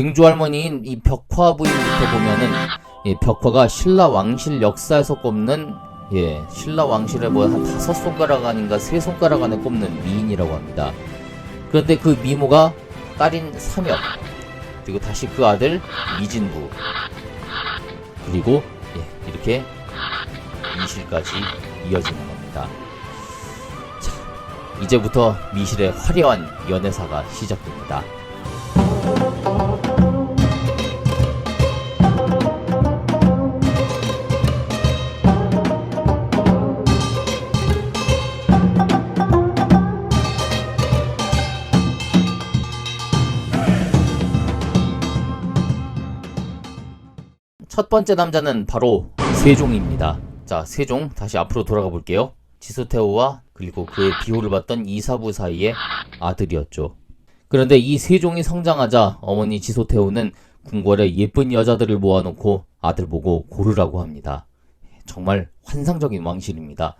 증조 할머니인 이 벽화 부인부터 보면은 예, 벽화가 신라 왕실 역사에서 꼽는 예, 신라 왕실의 뭐한 다섯 손가락 아닌가 세 손가락 안에 꼽는 미인이라고 합니다. 그런데 그 미모가 딸인 삼엽 그리고 다시 그 아들 미진부 그리고 예, 이렇게 미실까지 이어지는 겁니다. 자, 이제부터 미실의 화려한 연애사가 시작됩니다. 첫 번째 남자는 바로 세종입니다. 자, 세종 다시 앞으로 돌아가 볼게요. 지소태오와 그리고 그의 비호를 받던 이사부 사이의 아들이었죠. 그런데 이 세종이 성장하자 어머니 지소태오는 궁궐에 예쁜 여자들을 모아놓고 아들 보고 고르라고 합니다. 정말 환상적인 왕실입니다.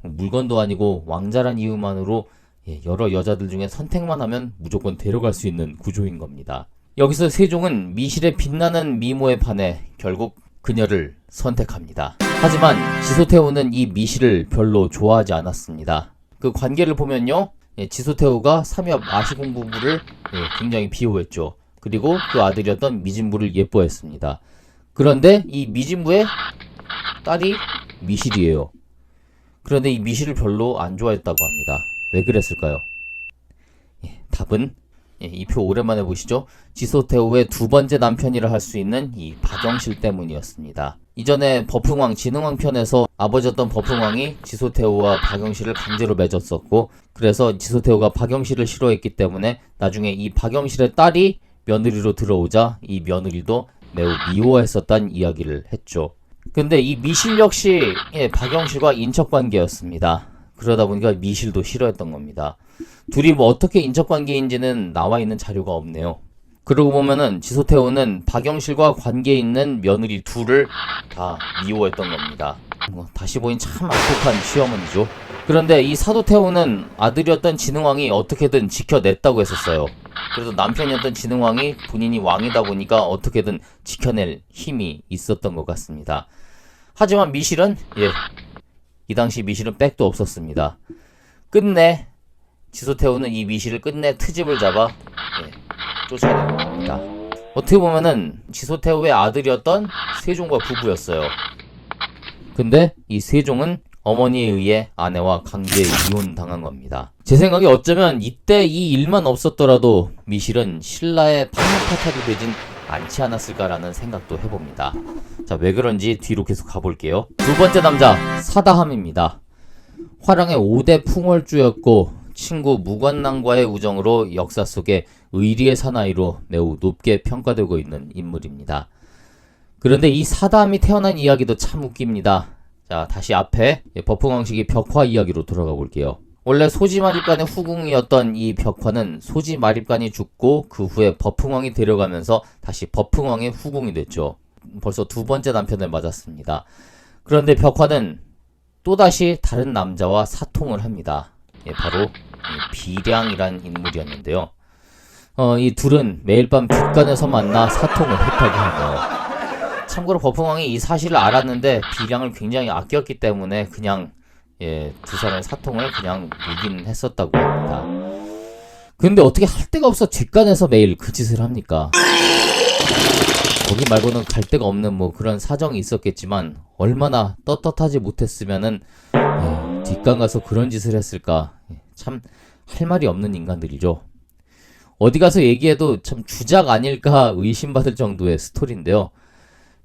물건도 아니고 왕자란 이유만으로 예, 여러 여자들 중에 선택만 하면 무조건 데려갈 수 있는 구조인 겁니다. 여기서 세종은 미실의 빛나는 미모에 반해 결국 그녀를 선택합니다. 하지만 지소태오는 이 미실을 별로 좋아하지 않았습니다. 그 관계를 보면요. 예, 지소태오가 삼엽 아시공 부부를 예, 굉장히 비호했죠. 그리고 그 아들이었던 미진부를 예뻐했습니다. 그런데 이 미진부의 딸이 미실이에요. 그런데 이 미실을 별로 안 좋아했다고 합니다. 왜 그랬을까요? 예, 답은 예, 이표 오랜만에 보시죠. 지소태오의 두 번째 남편이라 할 수 있는 이 박영실 때문이었습니다. 이전에 버풍왕 진흥왕 편에서 아버지였던 버풍왕이 지소태오와 박영실을 강제로 맺었었고 그래서 지소태오가 박영실을 싫어했기 때문에 나중에 이 박영실의 딸이 며느리로 들어오자 이 며느리도 매우 미워했었단 이야기를 했죠. 근데 이 미실 역시 예, 박영실과 인척 관계였습니다. 그러다 보니까 미실도 싫어했던 겁니다. 둘이 뭐 어떻게 인척 관계인지는 나와 있는 자료가 없네요. 그러고 보면은 지소태오는 박영실과 관계 있는 며느리 둘을 다 미워했던 겁니다. 뭐 다시 보니 참 악독한 시어머니죠. 그런데 이 사도태오는 아들이었던 진흥왕이 어떻게든 지켜냈다고 했었어요. 그래서 남편이었던 진흥왕이 본인이 왕이다 보니까 어떻게든 지켜낼 힘이 있었던 것 같습니다. 하지만 미실은 예, 이 당시 미실은 백도 없었습니다. 끝내 지소태오는 이 미실을 끝내 트집을 잡아 예, 쫓아내는 겁니다. 어떻게 보면은 지소태오의 아들이었던 세종과 부부였어요. 근데 이 세종은 어머니에 의해 아내와 강제 이혼 당한 겁니다. 제 생각에 어쩌면 이때 이 일만 없었더라도 미실은 신라의 판문파탈이 되진 않지 않았을까라는 생각도 해봅니다. 자, 왜 그런지 뒤로 계속 가볼게요. 두 번째 남자, 사다함입니다. 화랑의 5대 풍월주였고 친구 무관낭과의 우정으로 역사 속에 의리의 사나이로 매우 높게 평가되고 있는 인물입니다. 그런데 이 사담이 태어난 이야기도 참 웃깁니다. 자, 다시 앞에 버풍왕식이 벽화 이야기로 돌아가 볼게요. 원래 소지 마립간의 후궁이었던 이 벽화는 소지 마립간이 죽고 그 후에 버풍왕이 데려가면서 다시 버풍왕의 후궁이 됐죠. 벌써 두 번째 남편을 맞았습니다. 그런데 벽화는 또다시 다른 남자와 사통을 합니다. 예, 바로 이 비량이란 인물이었는데요. 어, 이 둘은 매일 밤 뒷간에서 만나 사통을 했다고 하네요. 참고로 버풍왕이 이 사실을 알았는데 비량을 굉장히 아꼈기 때문에 그냥 예, 두 사람의 사통을 그냥 묵인 했었다고 합니다. 근데 어떻게 할 데가 없어 뒷간에서 매일 그 짓을 합니까? 거기 말고는 갈 데가 없는 뭐 그런 사정이 있었겠지만 얼마나 떳떳하지 못했으면은 예, 뒷간 가서 그런 짓을 했을까 예, 참할 말이 없는 인간들이죠. 어디 가서 얘기해도 참 주작 아닐까 의심받을 정도의 스토리인데요.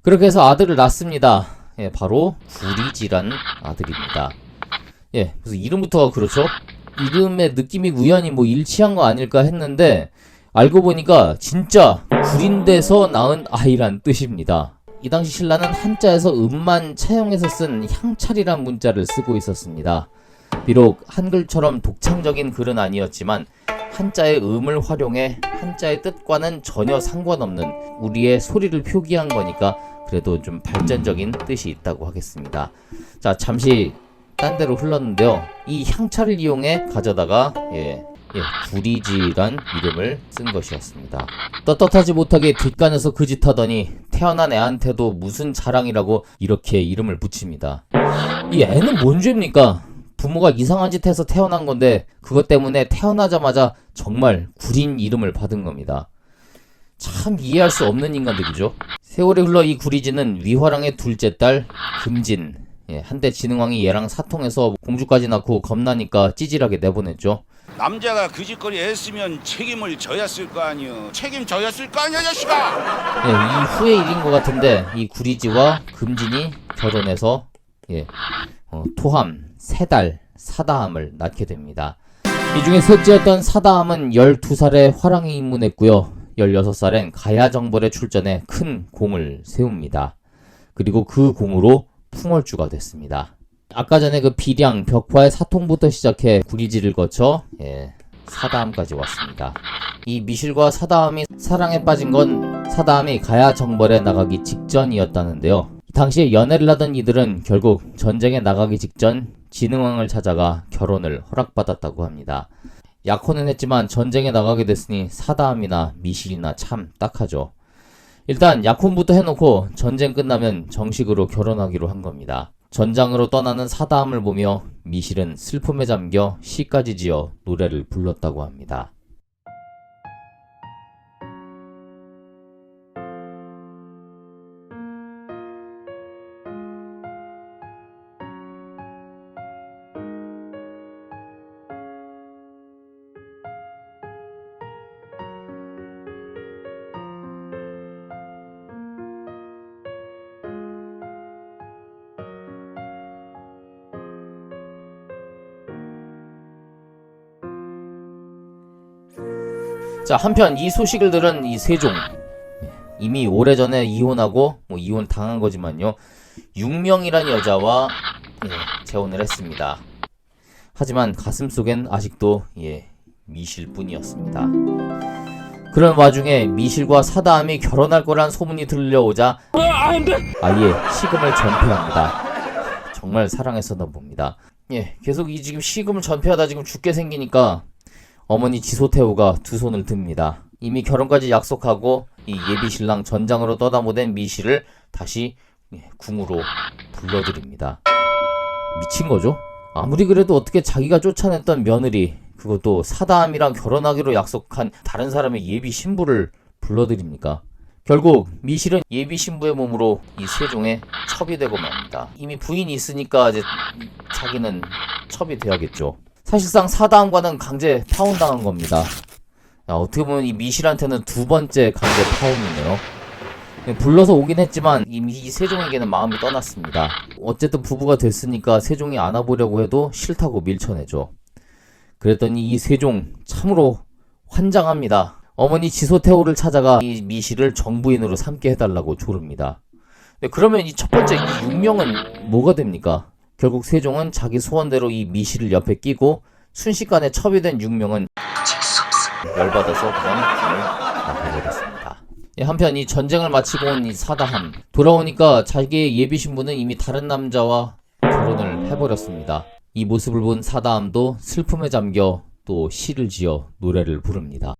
그렇게 해서 아들을 낳습니다. 예, 바로 구리지란 아들입니다. 예, 그래서 이름부터가 그렇죠. 이름의 느낌이 우연히 뭐 일치한 거 아닐까 했는데 알고 보니까 진짜 구린데서 낳은 아이란 뜻입니다. 이 당시 신라는 한자에서 음만 차용해서 쓴 향찰이란 문자를 쓰고 있었습니다. 비록 한글처럼 독창적인 글은 아니었지만 한자의 음을 활용해 한자의 뜻과는 전혀 상관없는 우리의 소리를 표기한 거니까 그래도 좀 발전적인 뜻이 있다고 하겠습니다. 자, 잠시 딴 데로 흘렀는데요. 이 향차를 이용해 가져다가 예, 예, 구리지란 이름을 쓴 것이었습니다. 떳떳하지 못하게 뒷간에서 그 짓 하더니 태어난 애한테도 무슨 자랑이라고 이렇게 이름을 붙입니다. 이 애는 뭔 죄입니까? 부모가 이상한 짓 해서 태어난 건데 그것 때문에 태어나자마자 정말 구린 이름을 받은 겁니다. 참 이해할 수 없는 인간들이죠. 세월이 흘러 이 구리지는 위화랑의 둘째 딸 금진 예, 한때 진흥왕이 얘랑 사통해서 공주까지 낳고 겁나니까 찌질하게 내보냈죠. 남자가 그 짓거리 했으면 책임을 져야 쓸 거 아니여 책임 져야 쓸 거 아니야 자식아 예, 이 후의 일인 것 같은데 이 구리지와 금진이 결혼해서 예, 어, 토함, 세달, 사다함을 낳게 됩니다. 이 중에 셋째였던 사다함은 12살에 화랑에 입문했고요. 16살엔 가야정벌에 출전해 큰 공을 세웁니다. 그리고 그 공으로 풍월주가 됐습니다. 아까 전에 그 비량, 벽화의 사통부터 시작해 구리지를 거쳐 예, 사다함까지 왔습니다. 이 미실과 사다함이 사랑에 빠진 건 사다함이 가야 정벌에 나가기 직전이었다는데요. 당시에 연애를 하던 이들은 결국 전쟁에 나가기 직전 진흥왕을 찾아가 결혼을 허락받았다고 합니다. 약혼은 했지만 전쟁에 나가게 됐으니 사다함이나 미실이나 참 딱하죠. 일단 약혼부터 해놓고 전쟁 끝나면 정식으로 결혼하기로 한 겁니다. 전장으로 떠나는 사다함을 보며 미실은 슬픔에 잠겨 시까지 지어 노래를 불렀다고 합니다. 자, 한편 이 소식을 들은 이 세종 이미 오래전에 이혼하고 뭐 이혼 당한 거지만요. 육명이라는 여자와 예, 재혼을 했습니다. 하지만 가슴 속엔 아직도 예, 미실뿐이었습니다. 그런 와중에 미실과 사다함이 결혼할 거란 소문이 들려오자 아예 시금을 전폐합니다. 정말 사랑했었나 봅니다. 예, 계속 이 지금 시금을 전폐하다 지금 죽게 생기니까 어머니 지소태우가 두 손을 듭니다. 이미 결혼까지 약속하고 이 예비 신랑 전장으로 떠다보낸 미실을 다시 예, 궁으로 불러드립니다. 미친 거죠? 아무리 그래도 어떻게 자기가 쫓아냈던 며느리 그것도 사다함이랑 결혼하기로 약속한 다른 사람의 예비 신부를 불러드립니까? 결국 미실은 예비 신부의 몸으로 이 세종에 첩이 되고 맙니다. 이미 부인이 있으니까 이제 자기는 첩이 돼야겠죠. 사실상 사다함과는 강제 파혼당한 겁니다. 야, 어떻게 보면 이 미실한테는 두 번째 강제 파혼이네요. 불러서 오긴 했지만 이미 이 세종에게는 마음이 떠났습니다. 어쨌든 부부가 됐으니까 세종이 안아보려고 해도 싫다고 밀쳐내죠. 그랬더니 이 세종 참으로 환장합니다. 어머니 지소태호를 찾아가 이 미실을 정부인으로 삼게 해달라고 조릅니다. 네, 그러면 이 첫 번째 이 육명은 뭐가 됩니까? 결국 세종은 자기 소원대로 이 미실을 옆에 끼고 순식간에 첩이 된 육명은 열받아서 그냥 길을 나가버렸습니다. 예, 한편 이 전쟁을 마치고 온 이 사다함 돌아오니까 자기의 예비 신부는 이미 다른 남자와 결혼을 해버렸습니다. 이 모습을 본 사다함도 슬픔에 잠겨 또 시를 지어 노래를 부릅니다.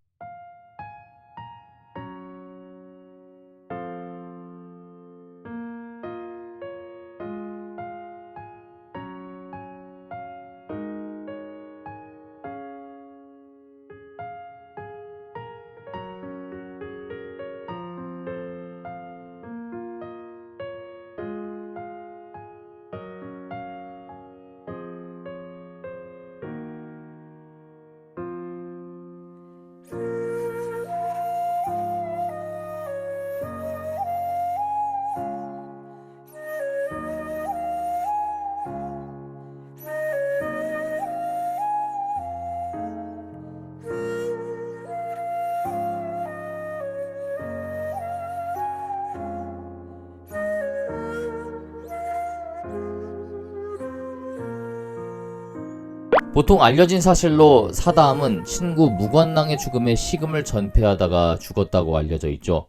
보통 알려진 사실로 사다함은 친구 무관낭의 죽음에 시금을 전폐하다가 죽었다고 알려져 있죠.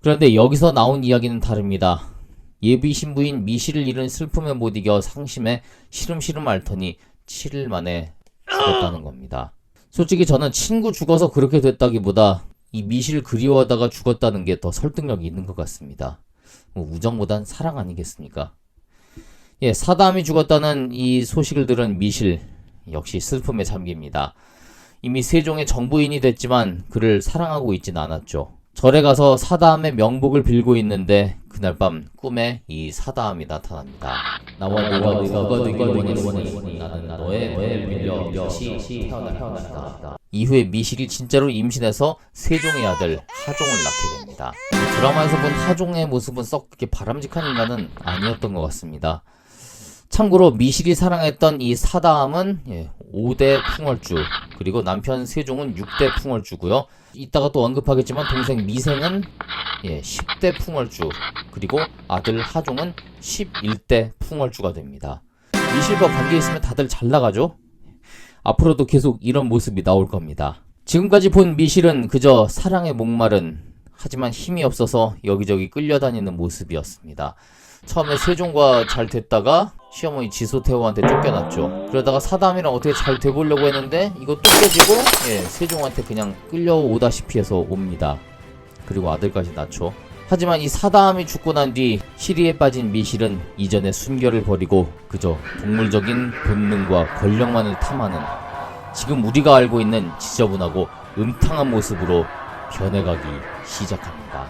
그런데 여기서 나온 이야기는 다릅니다. 예비 신부인 미실을 잃은 슬픔에 못 이겨 상심해 시름시름 앓더니 7일 만에 죽었다는 겁니다. 솔직히 저는 친구 죽어서 그렇게 됐다기보다 이 미실 그리워하다가 죽었다는 게 더 설득력이 있는 것 같습니다. 뭐 우정보단 사랑 아니겠습니까? 예, 사담이 죽었다는 이 소식을 들은 미실 역시 슬픔에 잠깁니다. 이미 세종의 정부인이 됐지만 그를 사랑하고 있진 않았죠. 절에 가서 사담의 명복을 빌고 있는데 그날 밤 꿈에 이 사담이 나타납니다. 나와 너가 누가 되기 원했으니 나는 너의 너를 빌려 다시 태어날 것이다. 이후에 미실이 진짜로 임신해서 세종의 아들 하종을 낳게 됩니다. 이 드라마에서 본 하종의 모습은 썩 그렇게 바람직한 인간은 아니었던 것 같습니다. 참고로 미실이 사랑했던 이 사다함은 예, 5대 풍월주 그리고 남편 세종은 6대 풍월주고요. 이따가 또 언급하겠지만 동생 미생은 예, 10대 풍월주 그리고 아들 하종은 11대 풍월주가 됩니다. 미실과 관계 있으면 다들 잘 나가죠? 앞으로도 계속 이런 모습이 나올 겁니다. 지금까지 본 미실은 그저 사랑에 목마른 하지만 힘이 없어서 여기저기 끌려다니는 모습이었습니다. 처음에 세종과 잘 됐다가 시어머니 지소태호한테 쫓겨났죠. 그러다가 사담이랑 어떻게 잘 돼보려고 했는데 이거 또 깨지고 예, 세종한테 그냥 끌려오다시피 해서 옵니다. 그리고 아들까지 낳죠. 하지만 이 사담이 죽고 난 뒤 시리에 빠진 미실은 이전의 순결을 버리고 그저 동물적인 본능과 권력만을 탐하는 지금 우리가 알고 있는 지저분하고 음탕한 모습으로 변해가기 시작합니다.